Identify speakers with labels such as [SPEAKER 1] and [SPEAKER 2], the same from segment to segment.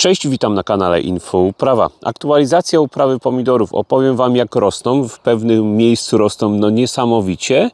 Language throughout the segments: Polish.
[SPEAKER 1] Cześć, witam na kanale Info Uprawa. Aktualizacja uprawy pomidorów. Opowiem Wam jak rosną. W pewnym miejscu rosną no niesamowicie,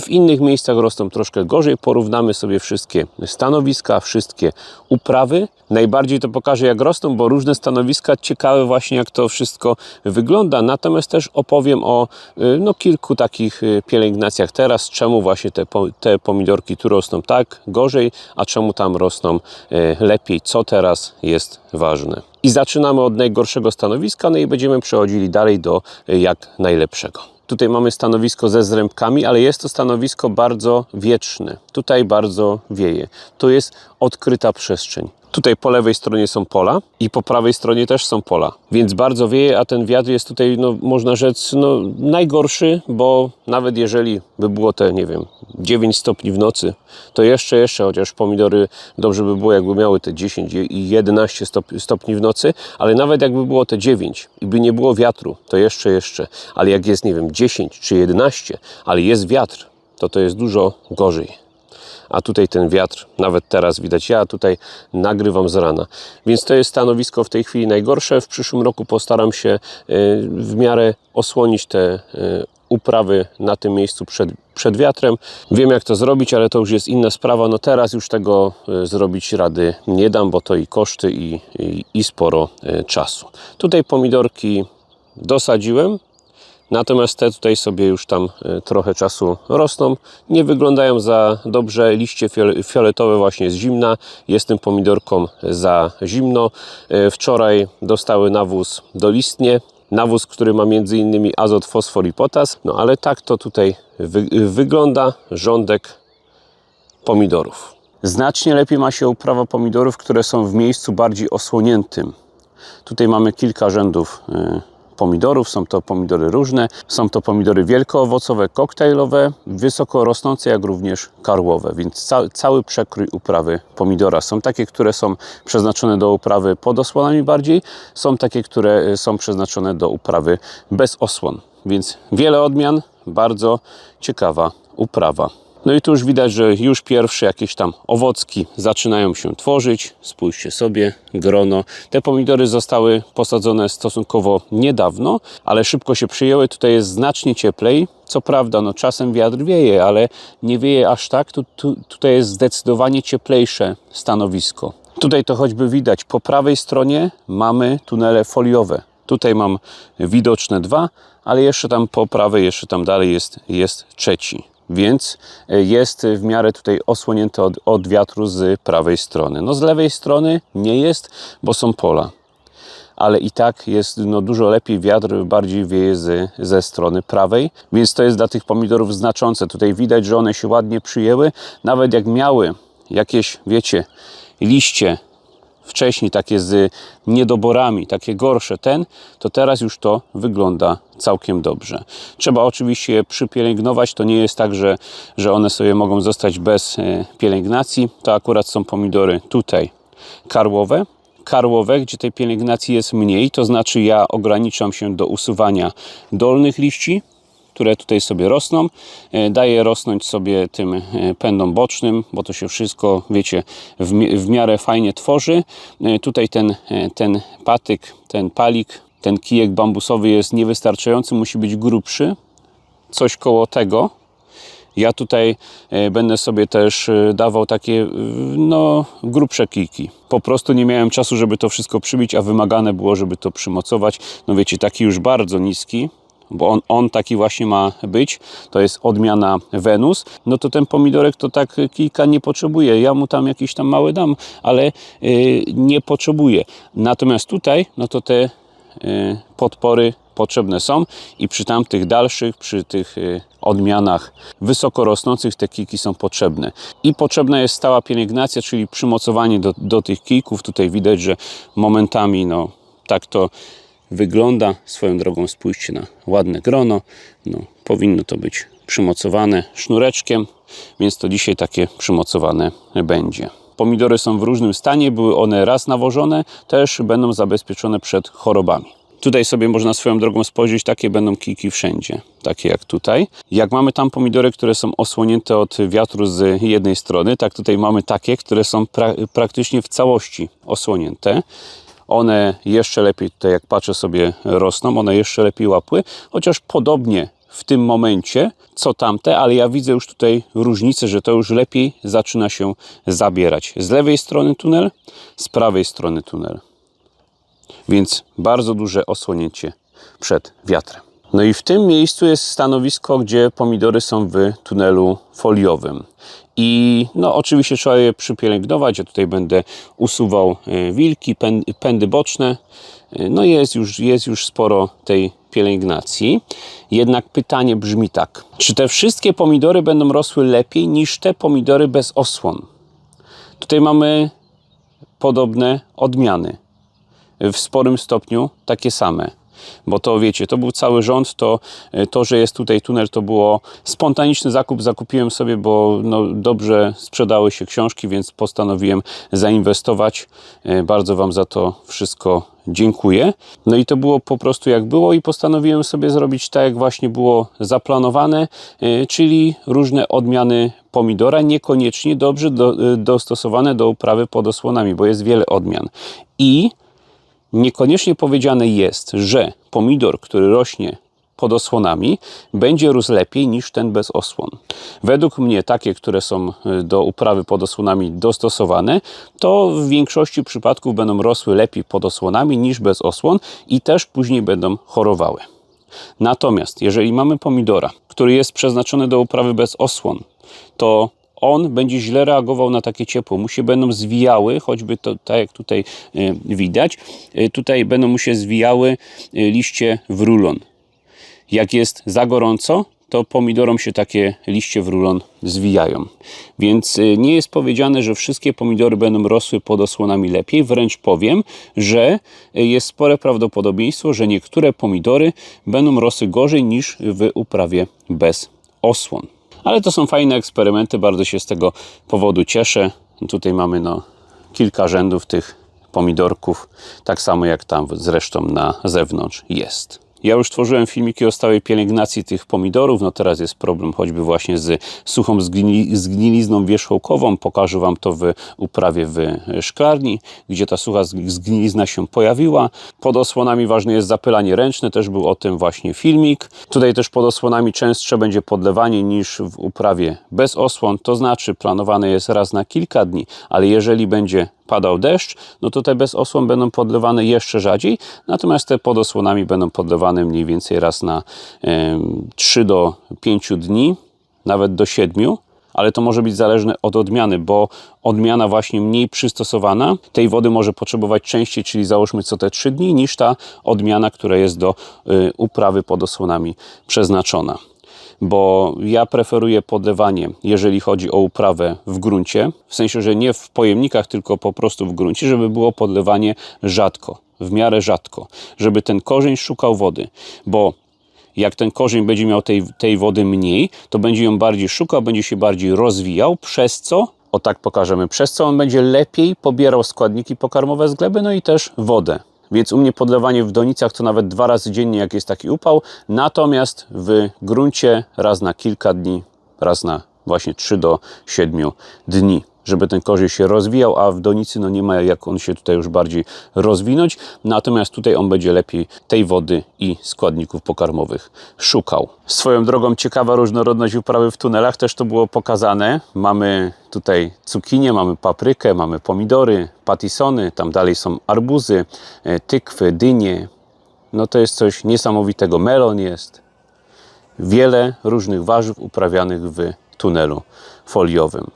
[SPEAKER 1] w innych miejscach rosną troszkę gorzej. Porównamy sobie wszystkie stanowiska, wszystkie uprawy. Najbardziej to pokażę jak rosną, bo różne stanowiska, ciekawe właśnie jak to wszystko wygląda. Natomiast też opowiem o y, no, kilku takich y, pielęgnacjach teraz, czemu właśnie te, te pomidorki tu rosną tak gorzej, a czemu tam rosną y, lepiej, co teraz jest ważne. I zaczynamy od najgorszego stanowiska, no i będziemy przechodzili dalej do y, jak najlepszego. Tutaj mamy stanowisko ze zrębkami, ale jest to stanowisko bardzo wieczne. Tutaj bardzo wieje. Tu jest odkryta przestrzeń. Tutaj po lewej stronie są pola i po prawej stronie też są pola, więc bardzo wieje, a ten wiatr jest tutaj, no, można rzec, no, najgorszy, bo nawet jeżeli by było te, nie wiem, 9 stopni w nocy, to jeszcze, jeszcze, chociaż pomidory dobrze by było, jakby miały te 10 i 11 stop- stopni w nocy, ale nawet jakby było te 9 i by nie było wiatru, to jeszcze, jeszcze, ale jak jest, nie wiem, 10 czy 11, ale jest wiatr, to to jest dużo gorzej a tutaj ten wiatr, nawet teraz widać, ja tutaj nagrywam z rana. Więc to jest stanowisko w tej chwili najgorsze. W przyszłym roku postaram się y, w miarę osłonić te y, uprawy na tym miejscu przed, przed wiatrem. Wiem jak to zrobić, ale to już jest inna sprawa. No teraz już tego y, zrobić rady nie dam, bo to i koszty i, i, i sporo czasu. Tutaj pomidorki dosadziłem, Natomiast te tutaj sobie już tam e, trochę czasu rosną. Nie wyglądają za dobrze. Liście fiole- fioletowe właśnie z zimna. Jest tym pomidorkom za zimno. E, Wczoraj dostały nawóz dolistnie. Nawóz, który ma m.in. azot, fosfor i potas. No ale tak to tutaj wy- wygląda rządek pomidorów. Znacznie lepiej ma się uprawa pomidorów, które są w miejscu bardziej osłoniętym. Tutaj mamy kilka rzędów y, pomidorów. Są to pomidory różne. Są to pomidory wielkoowocowe, koktajlowe, wysoko rosnące, jak również karłowe. Więc ca cały przekrój uprawy pomidora. Są takie, które są przeznaczone do uprawy pod osłonami bardziej. Są takie, które y, są przeznaczone do uprawy bez osłon. Więc wiele odmian, bardzo ciekawa uprawa. No i tu już widać, że już pierwsze jakieś tam owocki zaczynają się tworzyć. Spójrzcie sobie, grono. Te pomidory zostały posadzone stosunkowo niedawno, ale szybko się przyjęły. Tutaj jest znacznie cieplej. Co prawda, no czasem wiatr wieje, ale nie wieje aż tak. Tu, tu, tutaj jest zdecydowanie cieplejsze stanowisko. Tutaj to choćby widać, po prawej stronie mamy tunele foliowe. Tutaj mam widoczne dwa, ale jeszcze tam po prawej, jeszcze tam dalej jest, jest trzeci więc e, jest w miarę tutaj osłonięte od, od wiatru z prawej strony. No z lewej strony nie jest, bo są pola. Ale i tak jest no, dużo lepiej, wiatr bardziej wieje z, ze strony prawej, więc to jest dla tych pomidorów znaczące. Tutaj widać, że one się ładnie przyjęły, nawet jak miały jakieś, wiecie, liście wcześniej takie z niedoborami, takie gorsze ten, to teraz już to wygląda całkiem dobrze. Trzeba oczywiście je przypielęgnować, to nie jest tak, że, że one sobie mogą zostać bez e, pielęgnacji. To akurat są pomidory tutaj karłowe, karłowe, gdzie tej pielęgnacji jest mniej, to znaczy ja ograniczam się do usuwania dolnych liści, które tutaj sobie rosną. E, Daję rosnąć sobie tym e, pędom bocznym, bo to się wszystko, wiecie, w, mi- w miarę fajnie tworzy. E, Tutaj ten, ten patyk, ten palik, ten kijek bambusowy jest niewystarczający, musi być grubszy. Coś koło tego. Ja tutaj będę sobie też dawał takie no, grubsze kijki. Po prostu nie miałem czasu, żeby to wszystko przybić, a wymagane było, żeby to przymocować. No wiecie, taki już bardzo niski, bo on, on taki właśnie ma być, to jest odmiana Wenus, no to ten pomidorek to tak kilka nie potrzebuje. Ja mu tam jakiś tam mały dam, ale y, nie potrzebuje. Natomiast tutaj, no to te y, podpory potrzebne są i przy tamtych dalszych, przy tych odmianach wysoko rosnących te kijki są potrzebne. I potrzebna jest stała pielęgnacja, czyli przymocowanie do, do tych kijków. Tutaj widać, że momentami no, tak to wygląda. Swoją drogą spójrzcie na ładne grono. No, powinno to być przymocowane sznureczkiem, więc to dzisiaj takie przymocowane będzie. Pomidory są w różnym stanie, były one raz nawożone, też będą zabezpieczone przed chorobami. Tutaj sobie można swoją drogą spojrzeć, takie będą kijki wszędzie, takie jak tutaj. Jak mamy tam pomidory, które są osłonięte od wiatru z jednej strony, tak tutaj mamy takie, które są pra praktycznie w całości osłonięte. One jeszcze lepiej, tutaj jak patrzę sobie rosną, one jeszcze lepiej łapły, chociaż podobnie w tym momencie co tamte, ale ja widzę już tutaj różnicę, że to już lepiej zaczyna się zabierać. Z lewej strony tunel, z prawej strony tunel. Więc bardzo duże osłonięcie przed wiatrem. No i w tym miejscu jest stanowisko, gdzie pomidory są w tunelu foliowym. I no oczywiście trzeba je przypielęgnować. Ja tutaj będę usuwał e, wilki, pęd- pędy boczne. E, No jest już, jest już sporo tej pielęgnacji. Jednak pytanie brzmi tak. Czy te wszystkie pomidory będą rosły lepiej niż te pomidory bez osłon? Tutaj mamy podobne odmiany w sporym stopniu takie same. Bo to wiecie, to był cały rząd, to, to że jest tutaj tunel, to było spontaniczny zakup. Zakupiłem sobie, bo no, dobrze sprzedały się książki, więc postanowiłem zainwestować. E, Bardzo Wam za to wszystko dziękuję. No i to było po prostu jak było, i postanowiłem sobie zrobić tak, jak właśnie było zaplanowane, e, czyli różne odmiany pomidora, niekoniecznie dobrze do, e, dostosowane do uprawy pod osłonami, bo jest wiele odmian. I niekoniecznie powiedziane jest, że pomidor, który rośnie pod osłonami, będzie rósł lepiej niż ten bez osłon. Według mnie takie, które są y, do uprawy pod osłonami dostosowane, to w większości przypadków będą rosły lepiej pod osłonami niż bez osłon i też później będą chorowały. Natomiast jeżeli mamy pomidora, który jest przeznaczony do uprawy bez osłon, to on będzie źle reagował na takie ciepło. Mu się będą zwijały, choćby to tak jak tutaj y, widać, y, tutaj będą mu się zwijały y, liście w rulon. Jak jest za gorąco, to pomidorom się takie liście w rulon zwijają. Więc nie jest powiedziane, że wszystkie pomidory będą rosły pod osłonami lepiej. Wręcz powiem, że jest spore prawdopodobieństwo, że niektóre pomidory będą rosły gorzej niż w uprawie bez osłon. Ale to są fajne eksperymenty, bardzo się z tego powodu cieszę. Tutaj mamy no, kilka rzędów tych pomidorków, tak samo jak tam zresztą na zewnątrz jest. Ja już tworzyłem filmiki o stałej pielęgnacji tych pomidorów. No teraz jest problem choćby właśnie z suchą zgni- zgnilizną wierzchołkową. Pokażę Wam to w uprawie w szklarni, gdzie ta sucha zg- zgnilizna się pojawiła. Pod osłonami ważne jest zapylanie ręczne, też był o tym właśnie filmik. Tutaj też pod osłonami częstsze będzie podlewanie niż w uprawie bez osłon. To znaczy planowane jest raz na kilka dni, ale jeżeli będzie padał deszcz, no to te bez osłon będą podlewane jeszcze rzadziej, natomiast te pod osłonami będą podlewane mniej więcej raz na em, 3 do 5 dni, nawet do 7 ale to może być zależne od odmiany, bo odmiana właśnie mniej przystosowana tej wody może potrzebować częściej, czyli załóżmy co te 3 dni, niż ta odmiana, która jest do y, uprawy pod osłonami przeznaczona. Bo ja preferuję podlewanie, jeżeli chodzi o uprawę w gruncie, w sensie, że nie w pojemnikach, tylko po prostu w gruncie, żeby było podlewanie rzadko, w miarę rzadko, żeby ten korzeń szukał wody, bo jak ten korzeń będzie miał tej, tej wody mniej, to będzie ją bardziej szukał, będzie się bardziej rozwijał, przez co, o tak pokażemy, przez co on będzie lepiej pobierał składniki pokarmowe z gleby, no i też wodę. Więc u mnie podlewanie w donicach to nawet dwa razy dziennie, jak jest taki upał. Natomiast w gruncie raz na kilka dni, raz na właśnie 3 do 7 dni, żeby ten korzeń się rozwijał, a w donicy no nie ma jak on się tutaj już bardziej rozwinąć. Natomiast tutaj on będzie lepiej tej wody i składników pokarmowych szukał. Swoją drogą ciekawa różnorodność uprawy w tunelach, też to było pokazane. Mamy tutaj cukinię, mamy paprykę, mamy pomidory, patisony, tam dalej są arbuzy, e, tykwy, dynie. No to jest coś niesamowitego. Melon jest. Wiele różnych warzyw uprawianych w tunelu foliowym.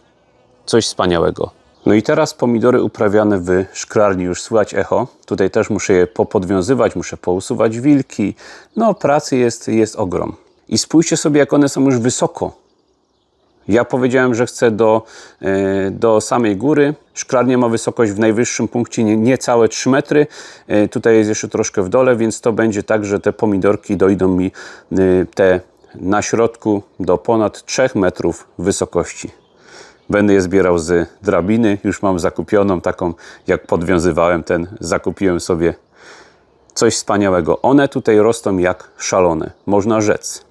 [SPEAKER 1] Coś wspaniałego. No i teraz pomidory uprawiane w szklarni, już słychać echo. Tutaj też muszę je popodwiązywać, muszę pousuwać wilki. No pracy jest, jest ogrom. I spójrzcie sobie, jak one są już wysoko. Ja powiedziałem, że chcę do, e, do samej góry. Szklarnia ma wysokość w najwyższym punkcie nie- niecałe 3 metry. E, Tutaj jest jeszcze troszkę w dole, więc to będzie tak, że te pomidorki dojdą mi e, te na środku do ponad 3 metrów wysokości. Będę je zbierał z drabiny. Już mam zakupioną taką, jak podwiązywałem ten, zakupiłem sobie coś wspaniałego. One tutaj rosną jak szalone, można rzec.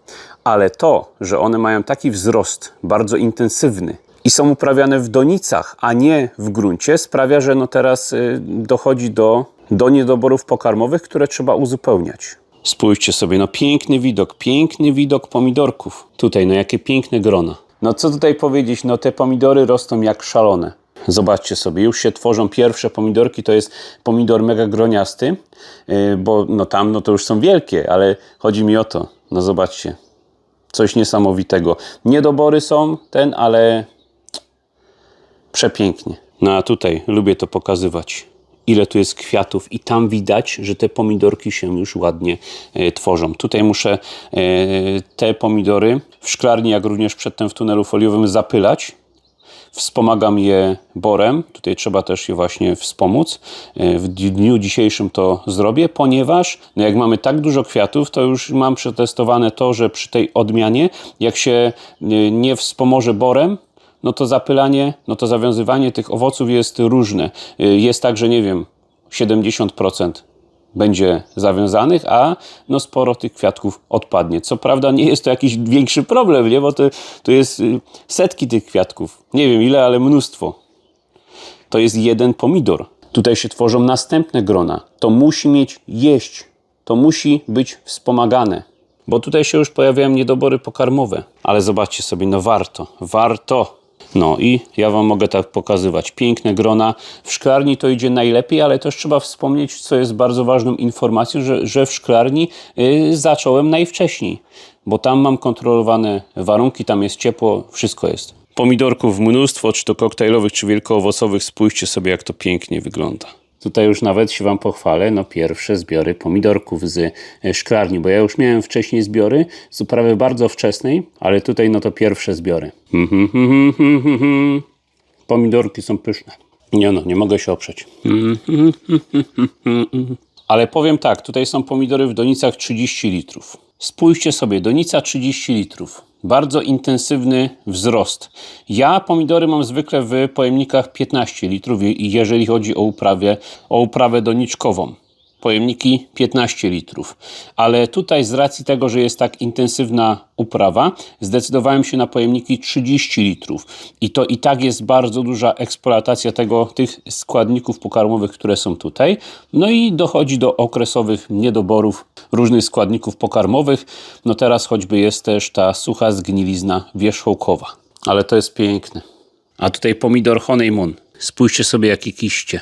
[SPEAKER 1] Ale to, że one mają taki wzrost bardzo intensywny i są uprawiane w donicach, a nie w gruncie, sprawia, że no teraz y, dochodzi do do niedoborów pokarmowych, które trzeba uzupełniać. Spójrzcie sobie, no piękny widok, piękny widok pomidorków. Tutaj, no jakie piękne grona. No co tutaj powiedzieć, no te pomidory rosną jak szalone. Zobaczcie sobie, już się tworzą pierwsze pomidorki, to jest pomidor mega groniasty, yy, bo no tam no to już są wielkie, ale chodzi mi o to, no zobaczcie, coś niesamowitego. Niedobory są ten, ale przepięknie. No a tutaj lubię to pokazywać. Ile tu jest kwiatów, i tam widać, że te pomidorki się już ładnie e, tworzą. Tutaj muszę e, te pomidory w szklarni, jak również przedtem w tunelu foliowym zapylać. Wspomagam je borem. Tutaj trzeba też je właśnie wspomóc. E, W dniu dzisiejszym to zrobię, ponieważ no jak mamy tak dużo kwiatów, to już mam przetestowane to, że przy tej odmianie, jak się nie wspomoże borem, no to zapylanie, no to zawiązywanie tych owoców jest różne. Y, Jest tak, że nie wiem, 70% będzie zawiązanych, a no sporo tych kwiatków odpadnie. Co prawda nie jest to jakiś większy problem, nie? bo to, to jest y, setki tych kwiatków. Nie wiem ile, ale mnóstwo. To jest jeden pomidor. Tutaj się tworzą następne grona. To musi mieć jeść. To musi być wspomagane. Bo tutaj się już pojawiają niedobory pokarmowe. Ale zobaczcie sobie, no warto, warto. No i ja Wam mogę tak pokazywać. Piękne grona. W szklarni to idzie najlepiej, ale też trzeba wspomnieć, co jest bardzo ważną informacją, że, że w szklarni y, zacząłem najwcześniej. Bo tam mam kontrolowane warunki, tam jest ciepło, wszystko jest. Pomidorków mnóstwo, czy to koktajlowych, czy wielkoowocowych. Spójrzcie sobie, jak to pięknie wygląda. Tutaj już nawet się Wam pochwalę, no pierwsze zbiory pomidorków z e, szklarni, bo ja już miałem wcześniej zbiory z uprawy bardzo wczesnej, ale tutaj no to pierwsze zbiory. Mhm, mhm, mhm, mhm. Pomidorki są pyszne. Nie no, nie mogę się oprzeć. Mhm, Ale powiem tak, tutaj są pomidory w donicach 30 litrów. Spójrzcie sobie, donica 30 litrów. Bardzo intensywny wzrost. Ja pomidory mam zwykle w pojemnikach 15 litrów, jeżeli chodzi o uprawę, o uprawę doniczkową. Pojemniki 15 litrów. Ale tutaj z racji tego, że jest tak intensywna uprawa, zdecydowałem się na pojemniki 30 litrów. I to i tak jest bardzo duża eksploatacja tego, tych składników pokarmowych, które są tutaj. No i dochodzi do okresowych niedoborów różnych składników pokarmowych. No teraz choćby jest też ta sucha zgnilizna wierzchołkowa. Ale to jest piękne. A tutaj pomidor honeymoon. Spójrzcie sobie, jakie kiście.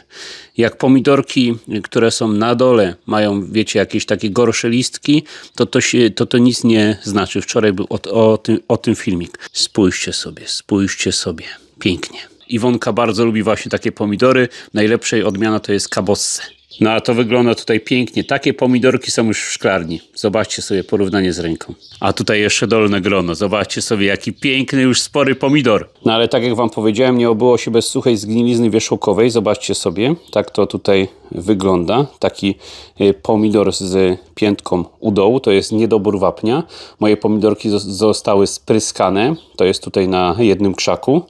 [SPEAKER 1] Jak pomidorki, które są na dole, mają, wiecie, jakieś takie gorsze listki, to to, się, to, to nic nie znaczy. Wczoraj był o, o, tym, o tym filmik. Spójrzcie sobie, spójrzcie sobie. Pięknie. Iwonka bardzo lubi właśnie takie pomidory. Najlepszej odmiana to jest kabosse. No a to wygląda tutaj pięknie. Takie pomidorki są już w szklarni. Zobaczcie sobie porównanie z ręką. A tutaj jeszcze dolne grono. Zobaczcie sobie, jaki piękny, już spory pomidor. No ale tak jak wam powiedziałem, nie obyło się bez suchej zgnilizny wierzchołkowej. Zobaczcie sobie, tak to tutaj wygląda. Taki y, pomidor z piętką u dołu. To jest niedobór wapnia. Moje pomidorki zos- zostały spryskane. To jest tutaj na jednym krzaku.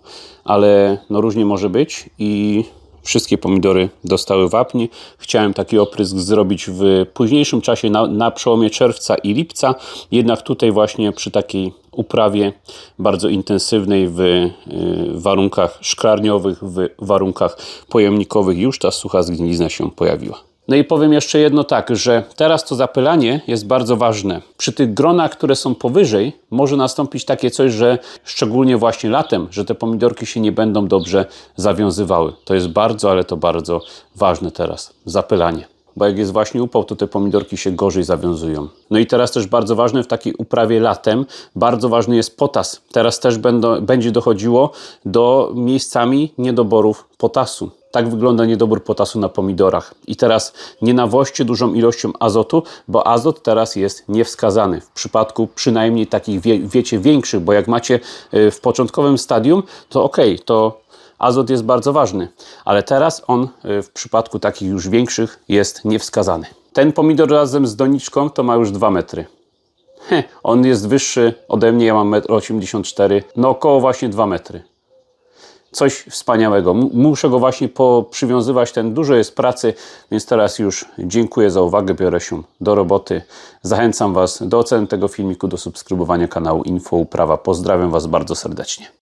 [SPEAKER 1] Ale no różnie może być i Wszystkie pomidory dostały wapń. Chciałem taki oprysk zrobić w późniejszym czasie, na, na przełomie czerwca i lipca. Jednak tutaj właśnie przy takiej uprawie bardzo intensywnej w y, warunkach szklarniowych, w warunkach pojemnikowych już ta sucha zgnilizna się pojawiła. No i powiem jeszcze jedno tak, że teraz to zapylanie jest bardzo ważne. Przy tych gronach, które są powyżej, może nastąpić takie coś, że szczególnie właśnie latem, że te pomidorki się nie będą dobrze zawiązywały. To jest bardzo, ale to bardzo ważne teraz. Zapylanie. Bo jak jest właśnie upał, to te pomidorki się gorzej zawiązują. No i teraz też bardzo ważne w takiej uprawie latem, bardzo ważny jest potas. Teraz też będą, będzie dochodziło do miejscami niedoborów potasu. Tak wygląda niedobór potasu na pomidorach. I teraz nie nawoźcie dużą ilością azotu, bo azot teraz jest niewskazany. W przypadku przynajmniej takich, wie, wiecie, większych, bo jak macie y, w początkowym stadium, to ok, to azot jest bardzo ważny, ale teraz on y, w przypadku takich już większych jest niewskazany. Ten pomidor razem z doniczką to ma już 2 metry. Heh, on jest wyższy ode mnie, ja mam 1,84 m, no około właśnie 2 metry coś wspaniałego. Muszę go właśnie przywiązywać, ten dużo jest pracy, więc teraz już dziękuję za uwagę, biorę się do roboty. Zachęcam Was do oceny tego filmiku, do subskrybowania kanału Info Uprawa. Pozdrawiam Was bardzo serdecznie.